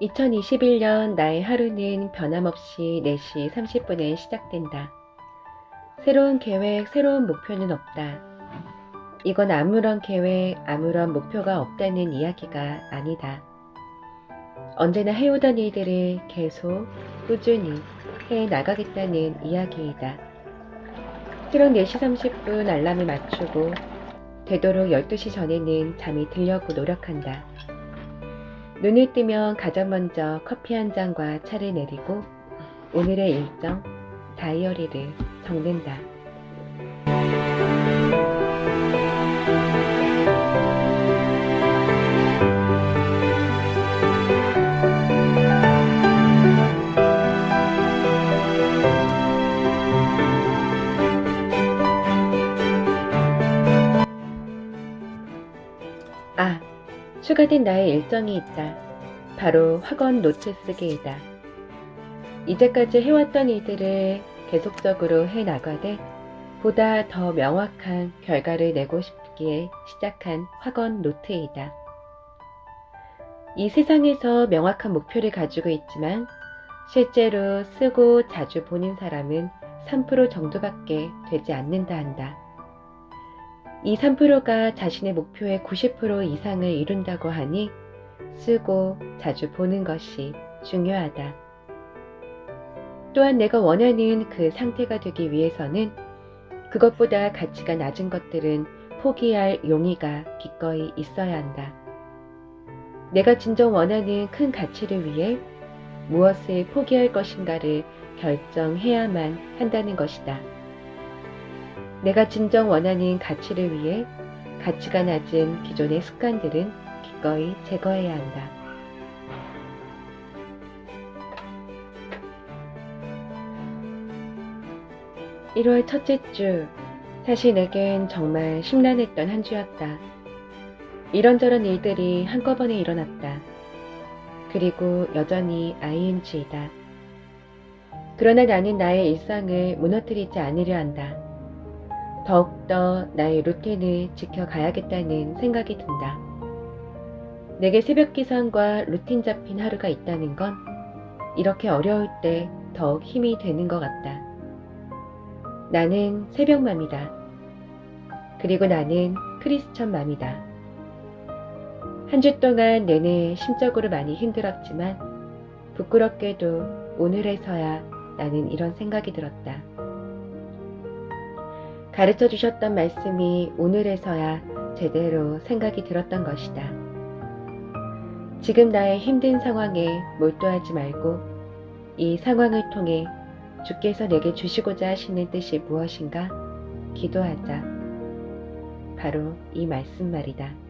2021년 나의 하루는 변함없이 4시 30분에 시작된다. 새로운 계획, 새로운 목표는 없다. 이건 아무런 계획, 아무런 목표가 없다는 이야기가 아니다. 언제나 해오던 일들을 계속 꾸준히 해 나가겠다는 이야기이다. 새로운 4시 30분 알람을 맞추고 되도록 12시 전에는 잠이 들려고 노력한다. 눈을 뜨면 가장 먼저 커피 한 잔과 차를 내리고 오늘의 일정, 다이어리를 적는다. 추가된 나의 일정이 있다. 바로 학원 노트 쓰기이다. 이제까지 해왔던 일들을 계속적으로 해 나가되 보다 더 명확한 결과를 내고 싶기에 시작한 학원 노트이다. 이 세상에서 명확한 목표를 가지고 있지만 실제로 쓰고 자주 보는 사람은 3% 정도밖에 되지 않는다 한다. 이 3%가 자신의 목표의 90% 이상을 이룬다고 하니 쓰고 자주 보는 것이 중요하다. 또한 내가 원하는 그 상태가 되기 위해서는 그것보다 가치가 낮은 것들은 포기할 용의가 기꺼이 있어야 한다. 내가 진정 원하는 큰 가치를 위해 무엇을 포기할 것인가를 결정해야만 한다는 것이다. 내가 진정 원하는 가치를 위해 가치가 낮은 기존의 습관들은 기꺼이 제거해야 한다. (1월) 첫째 주 사실 내겐 정말 심란했던 한 주였다. 이런저런 일들이 한꺼번에 일어났다. 그리고 여전히 ING이다. 그러나 나는 나의 일상을 무너뜨리지 않으려 한다. 더욱더 나의 루틴을 지켜가야겠다는 생각이 든다. 내게 새벽 기상과 루틴 잡힌 하루가 있다는 건 이렇게 어려울 때 더욱 힘이 되는 것 같다. 나는 새벽맘이다. 그리고 나는 크리스천 맘이다. 한 주 동안 내내 심적으로 많이 힘들었지만 부끄럽게도 오늘에서야 나는 이런 생각이 들었다. 가르쳐 주셨던 말씀이 오늘에서야 제대로 생각이 들었던 것이다. 지금 나의 힘든 상황에 몰두하지 말고 이 상황을 통해 주께서 내게 주시고자 하시는 뜻이 무엇인가 기도하자. 바로 이 말씀 말이다.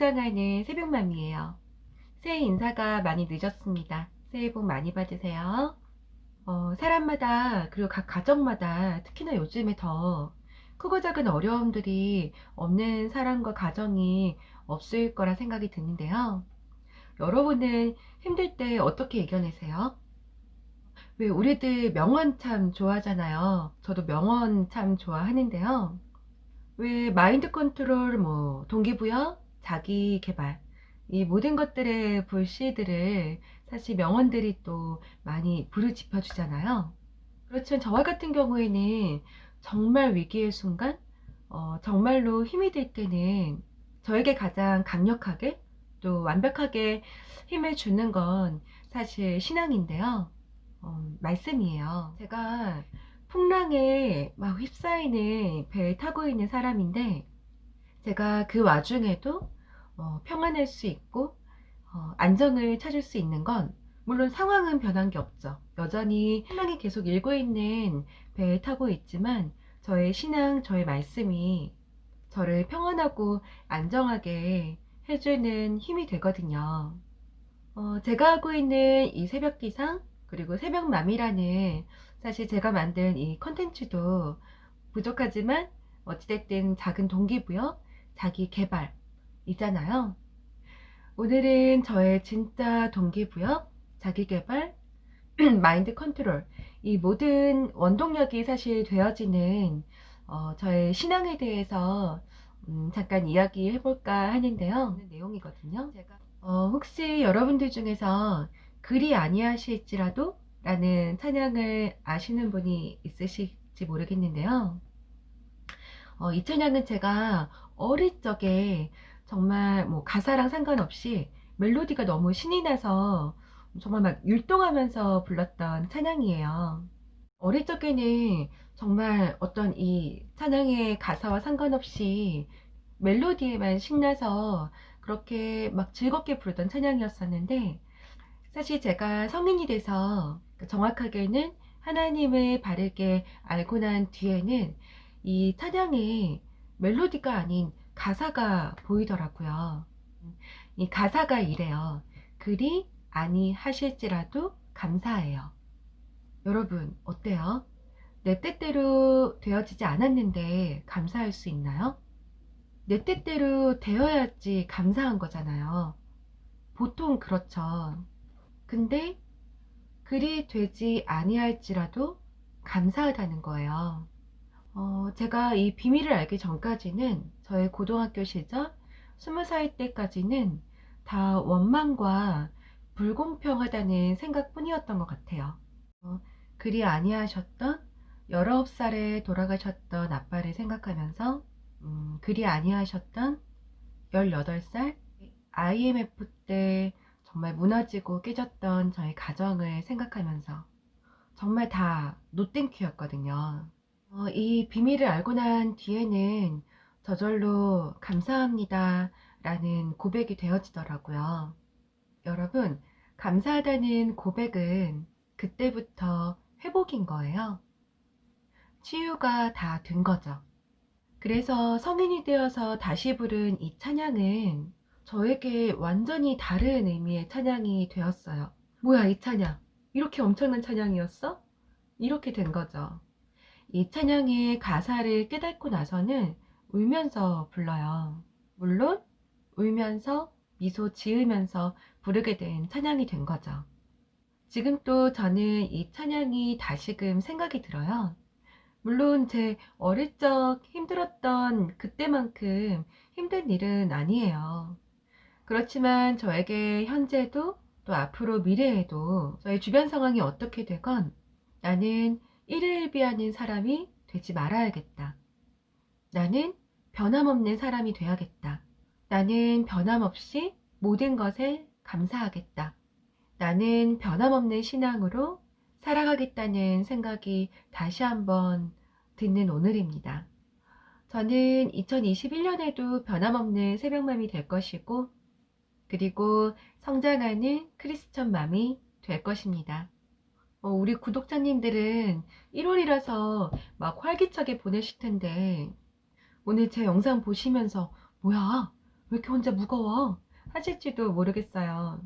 성장하는 새벽맘이에요. 새해 인사가 많이 늦었습니다. 새해 복 많이 받으세요. 어, 사람마다 그리고 각 가정마다 특히나 요즘에 더 크고 작은 어려움들이 없는 사람과 가정이 없을 거라 생각이 드는데요. 여러분은 힘들 때 어떻게 이겨내세요? 왜 우리들 명언 참 좋아하잖아요. 저도 명언 참 좋아하는데요. 왜 마인드 컨트롤, 뭐 동기부여, 자기 개발 이 모든 것들의 불씨들을 사실 명언들이 또 많이 부르짖어 주잖아요. 그렇지만 저와 같은 경우에는 정말 위기의 순간 어, 정말로 힘이 들 때는 저에게 가장 강력하게 또 완벽하게 힘을 주는 건 사실 신앙인데요. 어, 말씀이에요. 제가 풍랑에 막 휩싸이는 배에 타고 있는 사람인데 제가 그 와중에도 어, 평안할 수 있고 어, 안정을 찾을 수 있는 건 물론 상황은 변한 게 없죠. 여전히 풍랑이 계속 일고 있는 배에 타고 있지만 저의 신앙, 저의 말씀이 저를 평안하고 안정하게 해주는 힘이 되거든요. 어, 제가 하고 있는 이 새벽 기상 그리고 새벽 맘이라는 사실 제가 만든 이 컨텐츠도 부족하지만 어찌됐든 작은 동기부여, 자기 개발 이잖아요. 오늘은 저의 진짜 동기부여, 자기 개발, 마인드 컨트롤 이 모든 원동력이 사실 되어지는 어, 저의 신앙에 대해서 음, 잠깐 이야기해 볼까 하는데요. 내용이거든요. 제가 어, 혹시 여러분들 중에서 그리 아니하실지라도 라는 찬양을 아시는 분이 있으실지 모르겠는데요. 어, 이 찬양은 제가 어릴 적에 정말 뭐 가사랑 상관없이 멜로디가 너무 신이 나서 정말 막 율동하면서 불렀던 찬양이에요. 어릴 적에는 정말 어떤 이 찬양의 가사와 상관없이 멜로디에만 신나서 그렇게 막 즐겁게 부르던 찬양이었었는데 사실 제가 성인이 돼서 정확하게는 하나님을 바르게 알고 난 뒤에는 이 찬양의 멜로디가 아닌 가사가 보이더라고요. 이 가사가 이래요. 그리 아니 하실지라도 감사해요. 여러분, 어때요? 내 뜻대로 되어지지 않았는데 감사할 수 있나요? 내 뜻대로 되어야지 감사한 거잖아요. 보통 그렇죠. 근데 그리 되지 아니할지라도 감사하다는 거예요. 어, 제가 이 비밀을 알기 전까지는 저의 고등학교 시절 스무 살 때까지는 다 원망과 불공평하다는 생각뿐이었던 것 같아요. 어, 그리 아니하셨던 19살에 돌아가셨던 아빠를 생각하면서 음, 그리 아니하셨던 18살 IMF 때 정말 무너지고 깨졌던 저의 가정을 생각하면서 정말 다 노땡큐였거든요. 어, 이 비밀을 알고 난 뒤에는 저절로 감사합니다 라는 고백이 되어지더라고요. 여러분, 감사하다는 고백은 그때부터 회복인 거예요. 치유가 다 된 거죠. 그래서 성인이 되어서 다시 부른 이 찬양은 저에게 완전히 다른 의미의 찬양이 되었어요. 뭐야, 이 찬양. 이렇게 엄청난 찬양이었어? 이렇게 된 거죠. 이 찬양의 가사를 깨닫고 나서는 울면서 불러요. 물론, 울면서 미소 지으면서 부르게 된 찬양이 된 거죠. 지금 또 저는 이 찬양이 다시금 생각이 들어요. 물론 제 어릴 적 힘들었던 그때만큼 힘든 일은 아니에요. 그렇지만 저에게 현재도 또 앞으로 미래에도 저의 주변 상황이 어떻게 되건 나는 일일비하는 사람이 되지 말아야겠다. 나는 변함없는 사람이 돼야겠다. 나는 변함없이 모든 것에 감사하겠다. 나는 변함없는 신앙으로 살아가겠다는 생각이 다시 한번 듣는 오늘입니다. 저는 2021년에도 변함없는 새벽맘이 될 것이고, 그리고 성장하는 크리스천 맘이 될 것입니다. 어, 우리 구독자님들은 1월이라서 막 활기차게 보내실 텐데, 오늘 제 영상 보시면서, 뭐야, 왜 이렇게 혼자 무거워? 하실지도 모르겠어요.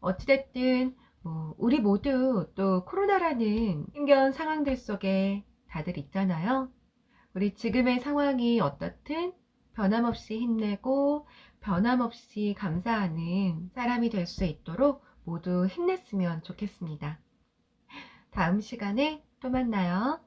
어찌됐든, 뭐 우리 모두 또 코로나라는 힘겨운 상황들 속에 다들 있잖아요. 우리 지금의 상황이 어떻든 변함없이 힘내고 변함없이 감사하는 사람이 될 수 있도록 모두 힘냈으면 좋겠습니다. 다음 시간에 또 만나요.